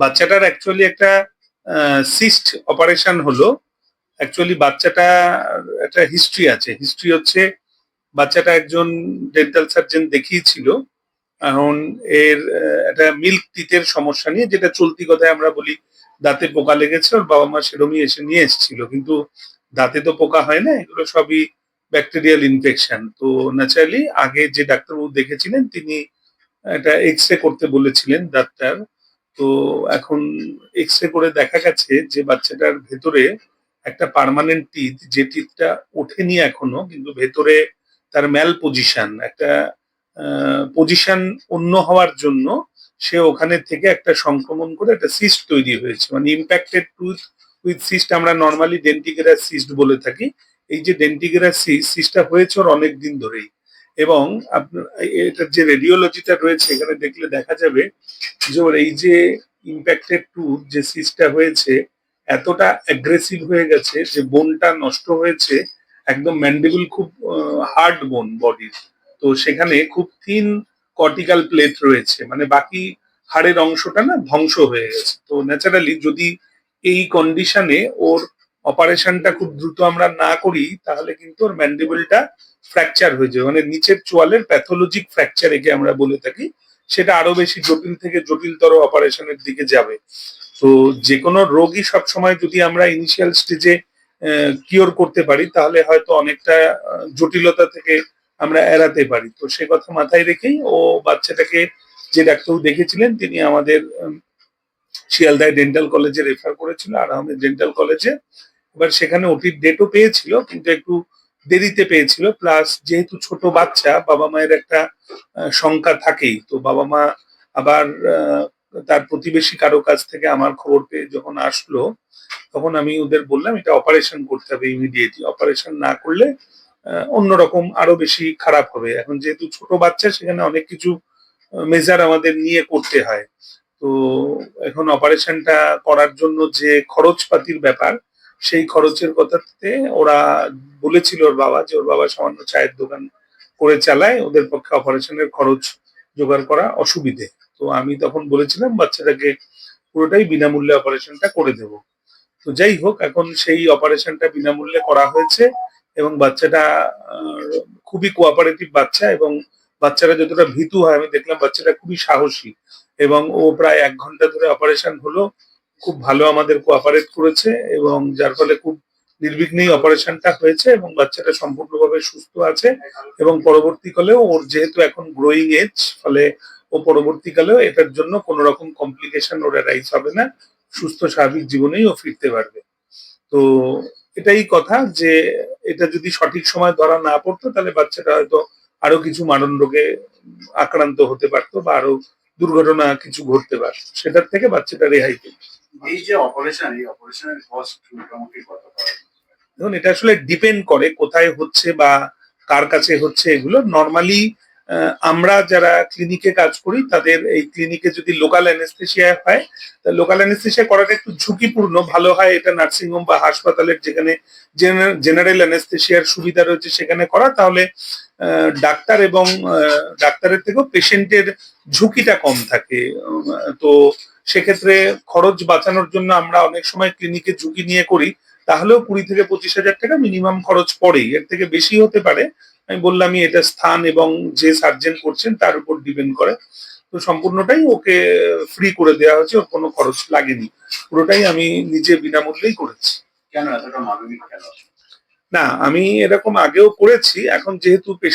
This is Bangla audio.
বাচ্চাটার অ্যাকচুয়ালি একটা সিস্ট অপারেশন হলো। অ্যাকচুয়ালি বাচ্চাটা, একটা হিস্ট্রি আছে। হিস্ট্রি হচ্ছে বাচ্চাটা একজন ডেন্টাল সার্জন দেখিয়েছিল। এখন এর একটা মিল্ক টিথের সমস্যা নিয়ে, যেটা চলতি কথায় আমরা বলি দাঁতে পোকা লেগেছে, ওর বাবা মা সেরমই এসে নিয়ে এসেছিল। কিন্তু দাঁতে তো পোকা হয় না, এগুলো সবই ব্যাকটেরিয়াল ইনফেকশন তো ন্যাচারালি আগে যে ডাক্তারবাবু দেখেছিলেন, তিনি একটা এক্স রে করতে বলেছিলেন ডাক্তার তো এখন এক্স রে করে দেখা গেছে যে বাচ্চাটার ভেতরে একটা পার্মানেন্ট টিথ যে টিথটা ওঠেনি এখনও, কিন্তু ভেতরে তার ম্যাল পজিশন একটা পজিশন অন্য হওয়ার জন্য সে ওখানে থেকে একটা সংক্রমণ করে একটা সিস্ট তৈরি হয়েছে। মানে ইম্প্যাক্টেড টুথ উইথ সিস্ট আমরা নর্মালি ডেন্টিগেরাস সিস্ট বলে থাকি। এই যে ডেন্টিগেরাস সিস্টটা হয়েছে ওর অনেক দিন ধরেই। এবং আপনার এটার যে রেডিওলজিটা রয়েছে, এখানে দেখলে দেখা যাবে যে ওর এই যে ইম্প্যাক্টেড টুথ যে সিস্টটা হয়েছে, এতটা অ্যাগ্রেসিভ হয়ে গেছে যে বোনটা নষ্ট হয়েছে, একদম ম্যান্ডিবল খুব হার্ড বোন বডির তো সেখানে খুব থিন কর্টিক্যাল প্লেট রয়েছে মানে বাকি হাড়ের অংশটা না ধ্বংস হয়ে গেছে। তো ন্যাচারালি যদি এই কন্ডিশনে ওর অপারেশনটা খুব দ্রুত আমরা না করি, তাহলে কিন্তু ওর ম্যান্ডিবলটা ফ্র্যাকচার হয়ে যাবে। মানে নিচের চোয়ালের প্যাথোলজিক ফ্র্যাকচার একে আমরা বলে থাকি, সেটা আরও বেশি জটিল থেকে জটিলতর অপারেশনের দিকে যাবে। তো যে কোনো রোগী সবসময় যদি আমরা ইনিশিয়াল স্টেজে কিওর করতে পারি, তাহলে হয়তো অনেকটা জটিলতা থেকে আমরা এড়াতে পারি। তো সে কথা মাথায় রেখেই ও বাচ্চাটাকে যে ডাক্তারবাবু দেখেছিলেন, তিনি আমাদের শিয়ালদায় ডেন্টাল কলেজে রেফার করেছিল আর আহমেদ ডেন্টাল কলেজে এবার সেখানে ওটির ডেটও পেয়েছিল, কিন্তু একটু দেরিতে পেয়েছিল। প্লাস যেহেতু ছোট বাচ্চা, বাবা মায়ের একটা শঙ্কা থাকেই। তো বাবা মা আবার তার প্রতিবেশী কারও কাছ থেকে আমার খবর পেয়ে যখন আসলো, তখন আমি ওদের বললাম, এটা অপারেশন করতে হবে ইমিডিয়েটলি অপারেশন না করলে অন্যরকম আরও বেশি খারাপ হবে। এখন যেহেতু ছোট বাচ্চা, সেখানে অনেক কিছু মেজার আমাদের নিয়ে করতে হয়। তো এখন অপারেশনটা করার জন্য যে খরচপাতির ব্যাপার সেই খরচের কথাতে ওরা বলেছিল ওর বাবা যে ওর বাবা সামান্য চায়ের দোকান করে চালায়, ওদের পক্ষে অপারেশনের খরচ জোগাড় করা অসুবিধে। তো আমি তখন বলেছিলাম, বাচ্চাটাকে পুরোটাই বিনামূল্যে অপারেশনটা করে দেব। তো যাই হোক, এখন সেই অপারেশনটা বিনামূল্যে করা হয়েছে এবং বাচ্চাটা খুবই কোঅপারেটিভ বাচ্চা এবং বাচ্চারা যতটা ভীতু হয়, আমি দেখলাম বাচ্চাটা খুবই সাহসী এবং ও প্রায় এক ঘণ্টা ধরে অপারেশন হলো। খুব ভালো আমাদের কোঅপারেট করেছে এবং যার ফলে খুব নির্বিঘ্নেই অপারেশনটা হয়েছে এবং বাচ্চাটা সম্পূর্ণভাবে সুস্থ আছে এবং পরবর্তীকালেও ওর যেহেতু এখন গ্রোয়িং এজ ফলে ও পরবর্তীকালেও এটার জন্য কোনো রকম কমপ্লিকেশন ওর রাইজ হবে না। সুস্থ, স্বাভাবিক জীবনেই ও ফিরতে পারবে। তো এটাই কথা যে এটা যদি সঠিক সময় ধরা না পড়তো, তাহলে বাচ্চাটা হয়তো আরও কিছু মারণ রোগে আক্রান্ত হতে পারতো বা আরও দুর্ঘটনা কিছু ঘটতে পারতো। সেটার থেকে বাচ্চাটা রেহাই পেত। এই যে অপারেশন এই অপারেশনের কস্ট মোটামুটি কত? দেখুন এটা আসলে ডিপেন্ড করে কোথায় হচ্ছে বা কার কাছে হচ্ছে এগুলো। নর্মালি আমরা যারা ক্লিনিকে কাজ করি, তাদের এই ক্লিনিকে যদি লোকাল অ্যানেস্থেশিয়া হয়, তা লোকাল অ্যানেস্থেশিয়া করাটা একটু ঝুঁকিপূর্ণ। ভালো হয় এটা নার্সিংহোম বা হাসপাতালের যেখানে জেনারেল অ্যানেস্থেশিয়ার সুবিধা রয়েছে সেখানে করা, তাহলে ডাক্তার এবং ডাক্তারের থেকেও পেশেন্টের ঝুঁকিটা কম থাকে। তো সেক্ষেত্রে খরচ বাঁচানোর জন্য আমরা অনেক সময় ক্লিনিকে ঝুঁকি নিয়ে করি তাহলেও কুড়ি থেকে পঁচিশ হাজার টাকা মিনিমাম খরচ পড়েই। এর থেকে বেশি হতে পারে আমি বললামই এটা স্থান এবং যে সার্জন করছেন তার উপর ডিপেন্ড করে। তো সম্পূর্ণটাই ওকে ফ্রি করে দেওয়া হয়েছে ওর কোনো খরচ লাগেনি। পুরোটাই আমি নিজে বিনামূল্যেই করেছি। কেন এতটা মানবিক কেন? না আমি এরকম আগেও করেছি এখন যেহেতু পেশা